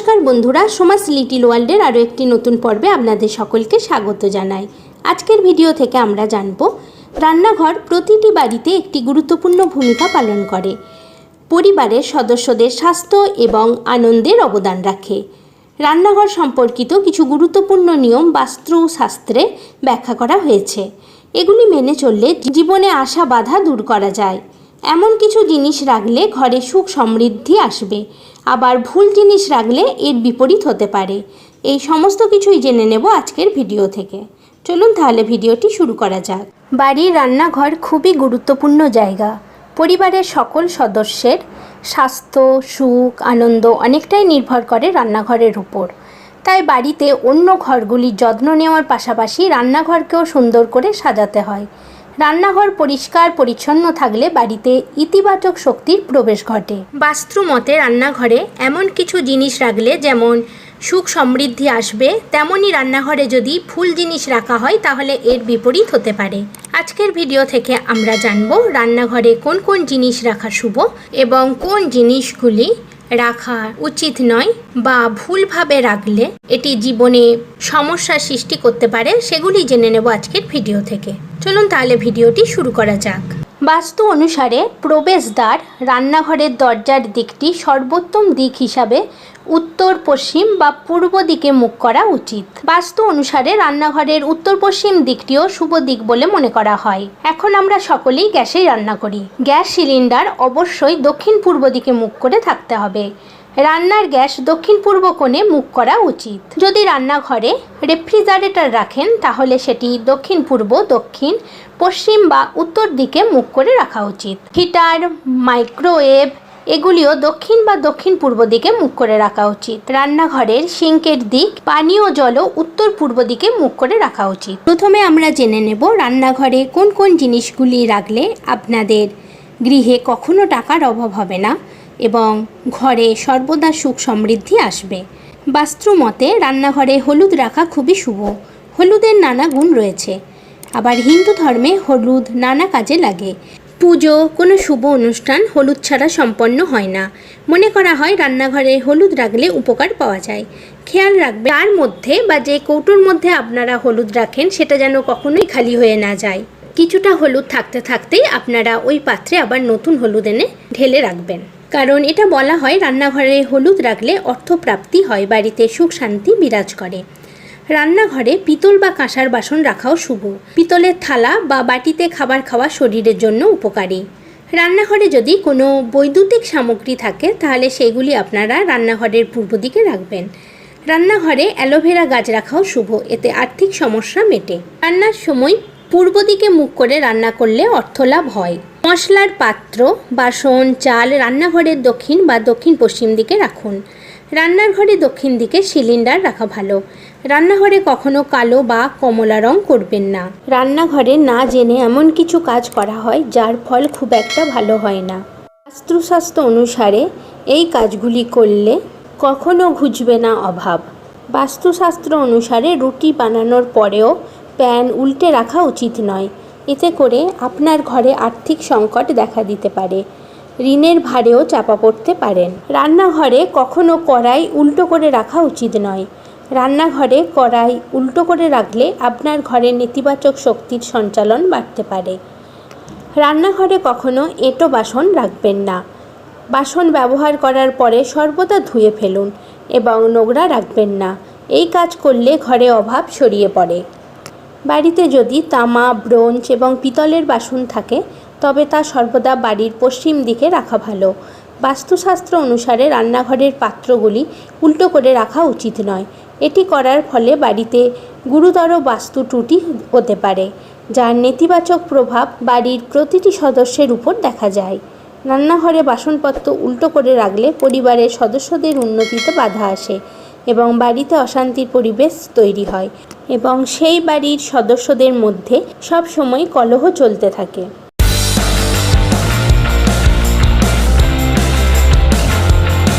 বন্ধুরা, সমাজ লিটিল ওয়ার্ল্ডের আরও একটি নতুন পর্বে আপনাদের সকলকে স্বাগত জানাই। আজকের ভিডিও থেকে আমরা জানব, রান্নাঘর প্রতিটি বাড়িতে একটি গুরুত্বপূর্ণ ভূমিকা পালন করে। পরিবারের সদস্যদের স্বাস্থ্য এবং আনন্দের অবদান রাখে। রান্নাঘর সম্পর্কিত কিছু গুরুত্বপূর্ণ নিয়ম বাস্তুশাস্ত্রে ব্যাখ্যা করা হয়েছে। এগুলি মেনে চললে জীবনে আসা বাধা দূর করা যায়। এমন কিছু জিনিস রাখলে ঘরে সুখ সমৃদ্ধি আসবে। আবার ভুল জিনিস রাখলে এর বিপরীত হতে পারে। এই সমস্ত কিছুই জেনে নেব আজকের ভিডিও থেকে। চলুন তাহলে ভিডিওটি শুরু করা যাক। বাড়ির রান্নাঘর খুবই গুরুত্বপূর্ণ জায়গা। পরিবারের সকল সদস্যের স্বাস্থ্য, সুখ, আনন্দ অনেকটাই নির্ভর করে রান্নাঘরের উপর। তাই বাড়িতে অন্য ঘরগুলির যত্ন নেওয়ার পাশাপাশি রান্নাঘরকেও সুন্দর করে সাজাতে হয়। রান্নাঘর পরিষ্কার, পরিচ্ছন্ন থাকলে বাড়িতে ইতিবাচক শক্তির প্রবেশ ঘটে। বাস্তুমতে রান্নাঘরে এমন কিছু জিনিস রাখলে যেমন সুখ সমৃদ্ধি আসবে তেমনই রান্নাঘরে যদি ফুল জিনিস রাখা হয় তাহলে এর বিপরীত হতে পারে। আজকের ভিডিও থেকে আমরা জানব রান্নাঘরে কোন কোন জিনিস রাখা শুভ এবং কোন জিনিসগুলি রাখা উচিত নয় বা ভুলভাবে রাখলে এটি জীবনে সমস্যার সৃষ্টি করতে পারে, সেগুলি জেনে নেব আজকের ভিডিও থেকে। চলুন তাহলে ভিডিওটি শুরু করা যাক। বাস্তু অনুসারে প্রবেশদ্বার রান্নাঘরের দরজার দিকটি সর্বোত্তম দিক হিসাবে উত্তর, পশ্চিম বা পূর্ব দিকে মুখ করা উচিত। বাস্তু অনুসারে রান্নাঘরের উত্তর, পশ্চিম দিকটিও শুভ দিক বলে মনে করা হয়। এখন আমরা সকলেই গ্যাসেই রান্না করি। গ্যাস সিলিন্ডার অবশ্যই দক্ষিণ পূর্ব দিকে মুখ করে থাকতে হবে। রান্নার গ্যাস দক্ষিণ পূর্ব কোণে মুখ করা উচিত। যদি রান্নাঘরে রেফ্রিজারেটর রাখেন, তাহলে সেটি দক্ষিণ পূর্ব দক্ষিণ, পশ্চিম বা উত্তর দিকে মুখ করে রাখা উচিত। হিটার, মাইক্রোওয়েভ, এগুলিও দক্ষিণ বা দক্ষিণ পূর্ব দিকে মুখ করে রাখা উচিত। রান্নাঘরের সিঙ্কের দিক পানীয় জলও উত্তর পূর্ব দিকে মুখ করে রাখা উচিত। প্রথমে আমরা জেনে নেব রান্নাঘরে কোন কোন জিনিসগুলি রাখলে আপনাদের গৃহে কখনো টাকার অভাব হবে না। এবং ঘরে সর্বদা সুখ সমৃদ্ধি আসবে। বাস্তুমতে রান্নাঘরে হলুদ রাখা খুবই শুভ। হলুদের নানা গুণ রয়েছে। আবার হিন্দু ধর্মে হলুদ নানা কাজে লাগে। পুজো, কোনো শুভ অনুষ্ঠান হলুদ ছাড়া সম্পন্ন হয় না। মনে করা হয় রান্নাঘরে হলুদ রাখলে উপকার পাওয়া যায়। খেয়াল রাখবে, তার মধ্যে বা যে কৌটোর মধ্যে আপনারা হলুদ রাখেন, সেটা যেন কখনোই খালি হয়ে না যায়। কিছুটা হলুদ থাকতে থাকতেই আপনারা ওই পাত্রে আবার নতুন হলুদ এনে ঢেলে রাখবেন। কারণ এটা বলা হয় রান্নাঘরে হলুদ রাখলে অর্থপ্রাপ্তি হয়, বাড়িতে সুখ শান্তি বিরাজ করে। রান্নাঘরে পিতল বা কাঁসার বাসন রাখাও শুভ। পিতলের থালা বা বাটিতে খাবার খাওয়া শরীরের জন্য উপকারী। রান্নাঘরে যদি কোনো বৈদ্যুতিক সামগ্রী থাকে, তাহলে সেগুলি আপনারা রান্নাঘরের পূর্ব দিকে রাখবেন। রান্নাঘরে অ্যালোভেরা গাছ রাখাও শুভ, এতে আর্থিক সমস্যা মেটে। রান্নার সময় পূর্ব দিকে মুখ করে রান্না করলে অর্থলাভ হয়। মশলার পাত্র বাসন চাল রান্নাঘরের দক্ষিণ বা দক্ষিণ পশ্চিম দিকে রাখুন। রান্নার ঘরে দক্ষিণ দিকে সিলিন্ডার রাখা ভালো। রান্নাঘরে কখনো কালো বা কমলা রং করবেন না। রান্নাঘরে না জেনে এমন কিছু কাজ করা হয় যার ফল খুব একটা ভালো হয় না। বাস্তুশাস্ত্র অনুসারে এই কাজগুলি করলে কখনো ঘুচবে না অভাব। বাস্তুশাস্ত্র অনুসারে রুটি বানানোর পরেও প্যান উল্টে রাখা উচিত নয়। এতে করে আপনার ঘরে আর্থিক সংকট দেখা দিতে পারে। ঋণের ভারেও চাপা পড়তে পারেন। রান্নাঘরে কখনো কড়াই উল্টো করে রাখা উচিত নয়। রান্নাঘরে কড়াই উল্টো করে রাখলে আপনার ঘরে নেতিবাচক শক্তির সঞ্চালন বাড়তে পারে। রান্নাঘরে কখনো এঁটো বাসন রাখবেন না। বাসন ব্যবহার করার পরে সর্বদা ধুয়ে ফেলুন এবং নোংরা রাখবেন না। এই কাজ করলে ঘরে অভাব ছড়িয়ে পড়ে। বাড়িতে যদি তামা, ব্রোঞ্জ এবং পিতলের বাসন থাকে, তবে তা সর্বদা বাড়ির পশ্চিম দিকে রাখা ভালো। বাস্তুশাস্ত্র অনুসারে রান্নাঘরের পাত্রগুলি উল্টো করে রাখা উচিত নয়। এটি করার ফলে বাড়িতে গুরুতর বাস্তু ত্রুটি হতে পারে, যার নেতিবাচক প্রভাব বাড়ির প্রতিটি সদস্যের উপর দেখা যায়। রান্নাঘরে বাসনপত্র উল্টো করে রাখলে পরিবারের সদস্যদের উন্নতিতে বাধা আসে। এবং বাড়িতে অশান্তির পরিবেশ তৈরি হয় এবং সেই বাড়ির সদস্যদের মধ্যে সব সময় কলহ চলতে থাকে।